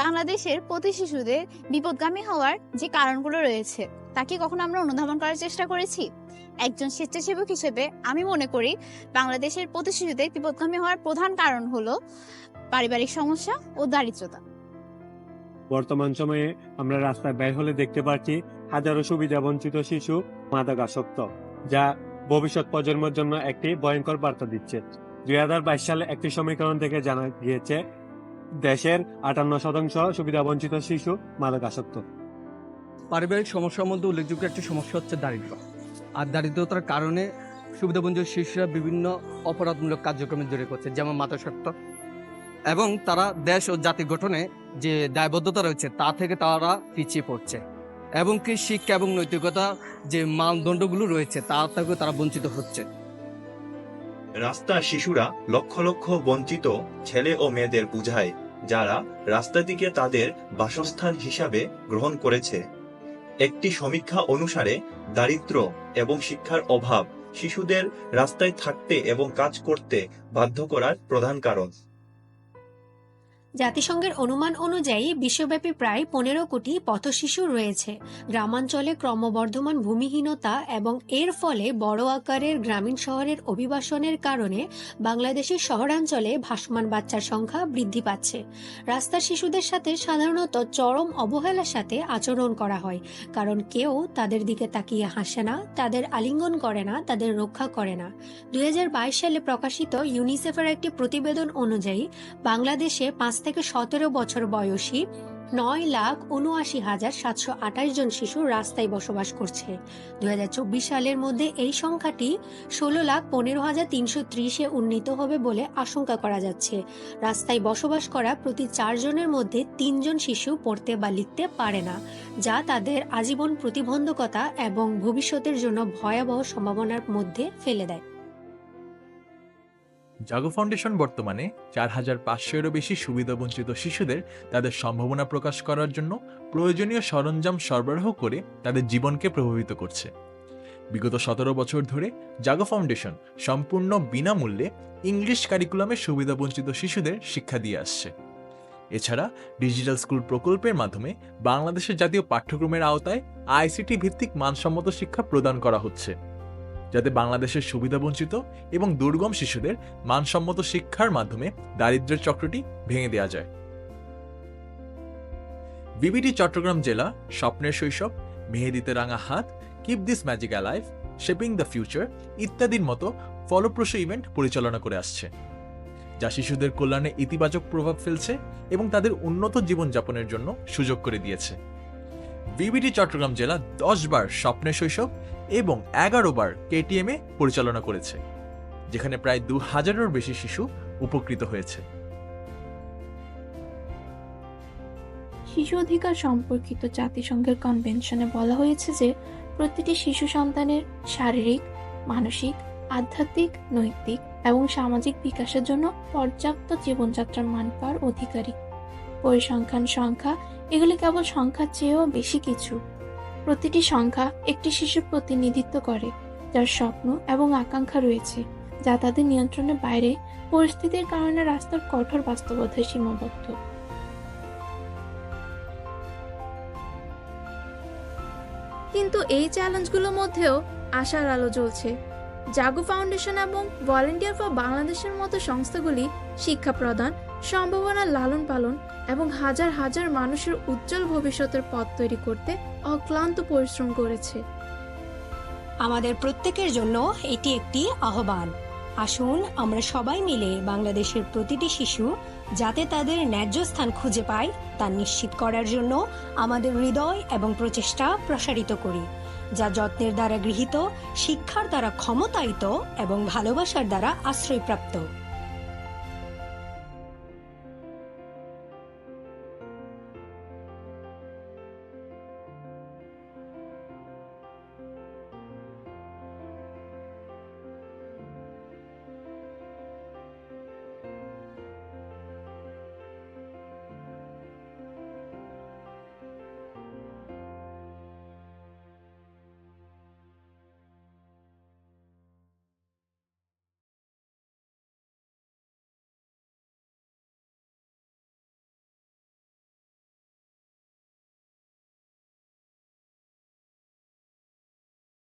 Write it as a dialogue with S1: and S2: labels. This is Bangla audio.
S1: বাংলাদেশের প্রতি শিশুদের বিপদগামী হওয়ার যে কারণগুলো রয়েছে তা কি কখনো আমরা অনুধাবন করার চেষ্টা করেছি? একজন স্বেচ্ছাসেবক হিসেবে আমি মনে করি বাংলাদেশের প্রতি শিশুদের বিপদগামী হওয়ার প্রধান কারণ হলো পারিবারিক সমস্যা ও দারিদ্রতা।
S2: বর্তমান সময়ে আমরা রাস্তায় বের হলে দেখতে পাচ্ছি হাজারো সুবিধা বঞ্চিত শিশু মাদকাসক্ত, যা ভবিষ্যৎ প্রজন্মের জন্য একটি ভয়ঙ্কর বার্তা দিচ্ছে। দুই হাজার বাইশ সালে একটি সমীকরণ থেকে জানা গিয়েছে দেশের আটান্ন শতাংশ সুবিধা বঞ্চিত শিশু মাদকাসক্ত।
S3: পারিবারিক সমস্যার মধ্যে উল্লেখযোগ্য একটি সমস্যা হচ্ছে দারিদ্র। আর দারিদ্রতার কারণে সুবিধাবঞ্চিত শিশুরা বিভিন্ন অপরাধমূলক কার্যক্রমে জড়িয়ে করছে যেমন মাতাসক্ত এবং তারা দেশ ও জাতি গঠনে যে দায়বদ্ধতা রয়েছে তা থেকে তারা পিছিয়ে পড়ছে। এবং কি শিক্ষা এবং নৈতিকতা যে মানদণ্ডগুলো রয়েছে তা থেকে তারা বঞ্চিত হচ্ছে।
S4: রাস্তার শিশুরা লক্ষ লক্ষ বঞ্চিত ছেলে ও মেয়েদের বুঝায় যারা রাস্তাটিকে তাদের বাসস্থান হিসাবে গ্রহণ করেছে। একটি সমীক্ষা অনুসারে দারিদ্র এবং শিক্ষার অভাব শিশুদের রাস্তায় থাকতে এবং কাজ করতে বাধ্য করার প্রধান কারণ।
S5: জাতিসংঘের অনুমান অনুযায়ী বিশ্বব্যাপী প্রায় পনেরো কোটি পথশিশু রয়েছে। গ্রামাঞ্চলে ক্রমবর্ধমান ভূমিহীনতা এবং এর ফলে বড় আকারের গ্রামীণ শহরের অভিবাসনের কারণে বাংলাদেশের শহরাঞ্চলে ভাসমান বাচ্চার সংখ্যা বৃদ্ধি পাচ্ছে। রাস্তার শিশুদের সাথে সাধারণত চরম অবহেলার সাথে আচরণ করা হয়, কারণ কেউ তাদের দিকে তাকিয়ে হাসে না, তাদের আলিঙ্গন করে না, তাদের রক্ষা করে না। দুই হাজার বাইশ সালে প্রকাশিত ইউনিসেফের একটি প্রতিবেদন অনুযায়ী বাংলাদেশে পাঁচ থেকে সতেরো বছর বয়সী নয় লাখ উনআশি হাজার সাতশো আঠাশ জন শিশু রাস্তায় বসবাস করছে। দু হাজার চব্বিশ সালের মধ্যে এই সংখ্যাটি ষোলো লাখ পনেরো হাজার তিনশো ত্রিশে উন্নীত হবে বলে আশঙ্কা করা যাচ্ছে। রাস্তায় বসবাস করা প্রতি চারজনের মধ্যে তিনজন শিশু পড়তে বা লিখতে পারে না, যা তাদের আজীবন প্রতিবন্ধকতা এবং ভবিষ্যতের জন্য ভয়াবহ সম্ভাবনার মধ্যে ফেলে দেয়।
S6: জাগো ফাউন্ডেশন বর্তমানে চার হাজার পাঁচশোরও বেশি সুবিধাবঞ্চিত শিশুদের তাদের সম্ভাবনা প্রকাশ করার জন্য প্রয়োজনীয় সরঞ্জাম সরবরাহ করে তাদের জীবনকে প্রভাবিত করছে। বিগত সতেরো বছর ধরে জাগো ফাউন্ডেশন সম্পূর্ণ বিনামূল্যে ইংলিশ কারিকুলামে সুবিধাবঞ্চিত শিশুদের শিক্ষা দিয়ে আসছে। এছাড়া ডিজিটাল স্কুল প্রকল্পের মাধ্যমে বাংলাদেশের জাতীয় পাঠ্যক্রমের আওতায় আইসিটি ভিত্তিক মানসম্মত শিক্ষা প্রদান করা হচ্ছে। যাতে বাংলাদেশের সুবিধাবঞ্চিত এবং দুর্গম শিশুদের মানসম্মত শিক্ষার মাধ্যমে দারিদ্র্যের চক্রটি ভেঙে দেওয়া যায়। বিবিডি চট্টগ্রাম জেলা স্বপ্নের শৈশব, মেহেদিতে রাঙা হাত, keep this magic alive shaping the future ইত্যাদির মতো ফলপ্রসূ ইভেন্ট পরিচালনা করে আসছে, যা শিশুদের কল্যাণে ইতিবাচক প্রভাব ফেলছে এবং তাদের উন্নত জীবনযাপনের জন্য সুযোগ করে দিয়েছে। বিবিডি চট্টগ্রাম জেলা দশ বার স্বপ্নের শৈশব এবং এগারো বার কেটিএম এ পরিচালনা করেছে, যেখানে প্রায় দু হাজারের বেশি শিশু উপকৃত হয়েছে।
S7: শিশু অধিকার সম্পর্কিত জাতিসংঘের কনভেনশনে বলা হয়েছে যে, প্রতিটি শিশু সন্তানের শারীরিক, মানসিক, আধ্যাত্মিক, নৈতিক এবং সামাজিক বিকাশের জন্য পর্যাপ্ত জীবনযাত্রার মান পাওয়ার অধিকারী। পরিসংখ্যান সংখ্যা, এগুলি কেবল সংখ্যার চেয়েও বেশি কিছু। প্রতিটি সংখ্যা একটি শিশুর প্রতিনিধিত্ব করে, যার স্বপ্ন এবং আকাঙ্ক্ষা রয়েছে, যা তাদের নিয়ন্ত্রণের বাইরে পরিস্থিতির কারণে রাস্তার কঠোর বাস্তবতায় সীমাবদ্ধ।
S8: কিন্তু এই চ্যালেঞ্জগুলোর মধ্যেও আশার আলো জ্বলছে। জাগো ফাউন্ডেশন এবং ভলেন্টিয়ার ফর বাংলাদেশের মতো সংস্থাগুলি শিক্ষা প্রদান সম্ভাবনা লালন পালন এবং হাজার হাজার মানুষের উজ্জ্বল ভবিষ্যতের পথ তৈরি করতে অক্লান্ত পরিশ্রম করেছে।
S5: আমাদের প্রত্যেকের জন্য এটি একটি আহ্বান। আসুন, আমরা সবাই মিলে বাংলাদেশের প্রতিটি শিশু যাতে তাদের ন্যায্য স্থান খুঁজে পায়, তা নিশ্চিত করার জন্য আমাদের হৃদয় এবং প্রচেষ্টা প্রসারিত করি, যা যত্নের দ্বারা গৃহীত, শিক্ষার দ্বারা ক্ষমতায়িত এবং ভালোবাসার দ্বারা আশ্রয়প্রাপ্ত।